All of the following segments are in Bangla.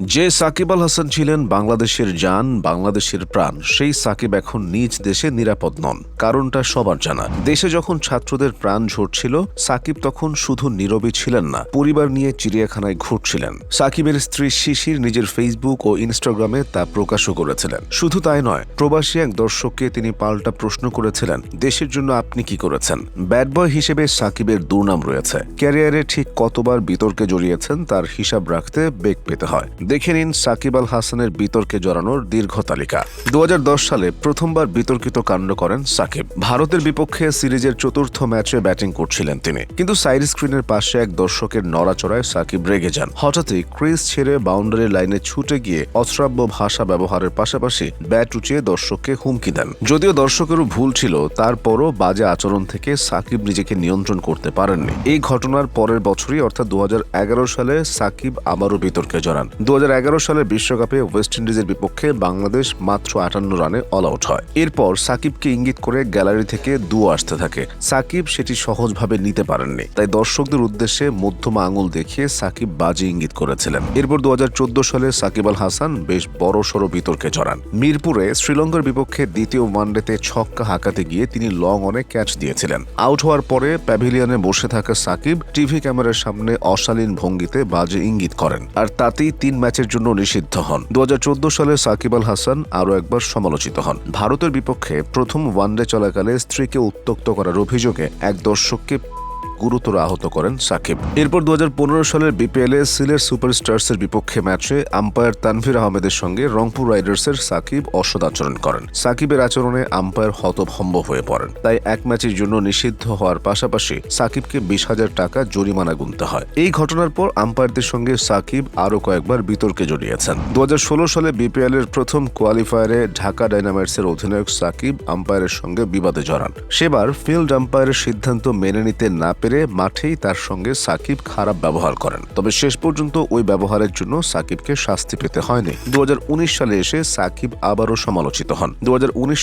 যে সাকিব আল হাসান ছিলেন বাংলাদেশের জান, বাংলাদেশের প্রাণ, সেই সাকিব এখন নিজ দেশে নিরাপদ নন। কারণটা সবার জানা। দেশে যখন ছাত্রদের প্রাণ ঝরছিল, সাকিব তখন শুধু নীরবই ছিলেন না, পরিবার নিয়ে চিড়িয়াখানায় ঘুরছিলেন। সাকিবের স্ত্রী শিশির নিজের ফেসবুক ও ইনস্টাগ্রামে তা প্রকাশও করেছিলেন। শুধু তাই নয়, প্রবাসী এক দর্শককে তিনি পাল্টা প্রশ্ন করেছিলেন, দেশের জন্য আপনি কি করেছেন? ব্যাড বয় হিসেবে সাকিবের দুর্নাম রয়েছে। ক্যারিয়ারে ঠিক কতবার বিতর্কে জড়িয়েছেন, তার হিসাব রাখতে বেগ পেতে হয়। দেখে নিন সাকিব আল হাসানের বিতর্কে জড়ানোর দীর্ঘ তালিকা। দু হাজার দশ সালে প্রথমবার বিতর্কিত কাণ্ড করেন সাকিব। ভারতের বিপক্ষে সিরিজের চতুর্থ ম্যাচে ব্যাটিং করছিলেন তিনি। কিন্তু সাইড স্ক্রিনের পাশে এক দর্শকের নড়াচড়ায় সাকিব রেগে যান। হঠাৎই ক্রিজ ছেড়ে বাউন্ডারি লাইনে ছুটে গিয়ে অশ্রাব্য ভাষা ব্যবহারের পাশাপাশি ব্যাট উঁচিয়ে দর্শককে হুমকি দেন। যদিও দর্শকেরও ভুল ছিল, তারপরও বাজে আচরণ থেকে সাকিব নিজেকে নিয়ন্ত্রণ করতে পারেননি। এই ঘটনার পরের বছরই, অর্থাৎ দু হাজার এগারো সালে, সাকিব আবারও বিতর্কে জড়ান। দু সালের বিশ্বকাপে ওয়েস্ট ইন্ডিজের বিপক্ষে বাংলাদেশ মাত্র আটান্ন রানে অল আউট হয়। এরপর সাকিবকে ইঙ্গিত করে গ্যালারি থেকে দু আসতে থাকে। সাকিব সেটি সহজভাবে নিতে পারেননি, তাই দর্শকদের উদ্দেশ্যে মধ্যমা আঙুল দেখিয়ে সাকিব বাজে ইঙ্গিত করেছিলেন। এরপর দু সালে সাকিব আল হাসান বেশ বড় সড় বিতর্কে জড়ান। মিরপুরে শ্রীলঙ্কার বিপক্ষে দ্বিতীয় ওয়ানডেতে ছক্কা হাঁকাতে গিয়ে তিনি লং অনে ক্যাচ দিয়েছিলেন। আউট হওয়ার পরে প্যাভিলিয়নে বসে থাকা সাকিব টিভি ক্যামেরার সামনে অশালীন ভঙ্গিতে বাজে ইঙ্গিত করেন, আর তাতেই তিন ম্যাচের জন্য নিষিদ্ধ হন। দু হাজার চোদ্দ সালে সাকিব আল হাসান আরও একবার সমালোচিত হন। ভারতের বিপক্ষে প্রথম ওয়ানডে চলাকালে স্ত্রীকে উত্তক্ত করার অভিযোগে এক দর্শককে গুরুতর আহত করেন সাকিব। এরপর দু হাজার পনেরো সালের বিপিএল এ সিলেট সুপারস্টার্সের বিপক্ষে ম্যাচে আম্পায়ার তানভীর আহমেদের সঙ্গে রংপুর রাইডার্সের সাকিব অসদ আচরণ করেন। সাকিবের আচরণে আম্পায়ার হতভম্ব হয়ে পড়েন। তাই এক ম্যাচের জন্য নিষিদ্ধ হওয়ার পাশাপাশি সাকিবকে বিশ হাজার টাকা জরিমানা গুনতে হয়। এই ঘটনার পর আম্পায়ারদের সঙ্গে সাকিব আরও কয়েকবার বিতর্কে জড়িয়েছেন। দু হাজার ষোলো সালে বিপিএল এর প্রথম কোয়ালিফায়ারে ঢাকা ডাইনামাইটসের অধিনায়ক সাকিব আম্পায়ারের সঙ্গে বিবাদে জড়ান। সেবার ফিল্ড আম্পায়ারের সিদ্ধান্ত মেনে নিতে না পেরে মাঠেই তার সঙ্গে সাকিব খারাপ ব্যবহার করেন। তবে শেষ পর্যন্ত ওই ব্যবহারের জন্য সাকিবকে শাস্তি পেতে হয়নি। দু হাজার উনিশ সালে এসে সাকিব আবারও সমালোচিত হন। দু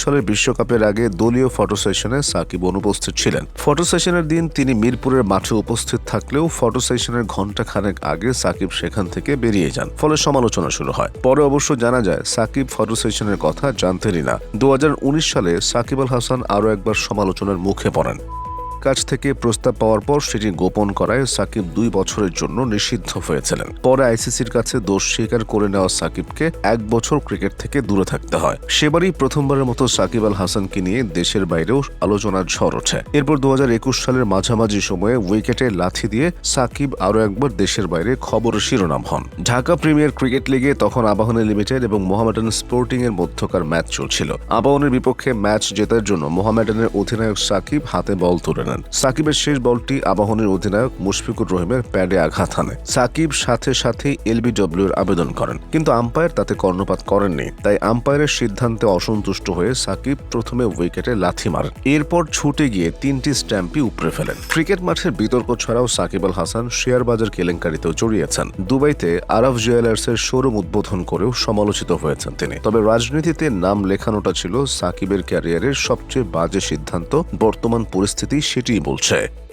সালের বিশ্বকাপের আগে দলীয় ফটো সেশনে সাকিব অনুপস্থিত ছিলেন। ফটো সেশনের দিন তিনি মিরপুরের মাঠে উপস্থিত থাকলেও ফটো সেশনের ঘণ্টা খানেক আগে সাকিব সেখান থেকে বেরিয়ে যান, ফলে সমালোচনা শুরু হয়। পরে অবশ্য জানা যায়, সাকিব ফটো সেশনের কথা জানতেনই না। দু হাজার উনিশ সালে সাকিব আল হাসান আরও একবার সমালোচনার মুখে পড়েন। কাছ থেকে প্রস্তাব পাওয়ার পর সেটি গোপন করায় সাকিব দুই বছরের জন্য নিষিদ্ধ হয়েছিলেন। পরে আইসিসির কাছে দোষ স্বীকার করে নেওয়া সাকিবকে এক বছর ক্রিকেট থেকে দূরে থাকতে হয়। সেবারই প্রথমবারের মতো সাকিব আল হাসানকে নিয়ে দেশের বাইরেও আলোচনার ঝড় ওঠে। এরপর দু হাজার একুশ সালের মাঝামাঝি সময়ে উইকেটে লাথি দিয়ে সাকিব আরও একবার দেশের বাইরে খবরের শিরোনাম হন। ঢাকা প্রিমিয়ার ক্রিকেট লিগে তখন আবাহনী লিমিটেড এবং মোহামেডান স্পোর্টিং এর মধ্যকার ম্যাচ চলছিল। আবাহনের বিপক্ষে ম্যাচ জেতার জন্য মোহামেডানের অধিনায়ক সাকিব হাতে বল তুলে নেন সাকিবের শেষ বলটি আবাহনীর অধিনায়ক মুশফিকুর রহিমের প্যাডে আঘাত হানে। সাকিব সাথে সাথে এলবিডব্লিউ এর আবেদন করেন। কিন্তু আম্পায়ার তাতে কর্ণপাত করেননি। তাই আম্পায়ারের সিদ্ধান্তে অসন্তুষ্ট হয়ে সাকিব প্রথমে উইকেটে লাথি মারেন। এরপর ছুটে গিয়ে তিনটি স্ট্যাম্পই উপড়ে ফেলেন। ক্রিকেট মাঠের বিতর্ক ছাড়াও সাকিব আল হাসান শেয়ার বাজার কেলেঙ্কারিতেও জড়িয়েছেন। দুবাইতে আরব জুয়েলার্সের শোরুম উদ্বোধন করেও সমালোচিত হয়েছেন তিনি। তবে রাজনীতিতে নাম লেখানোটা ছিল সাকিবের ক্যারিয়ারের সবচেয়ে বাজে সিদ্ধান্ত। বর্তমান পরিস্থিতি সেটিই বলছে।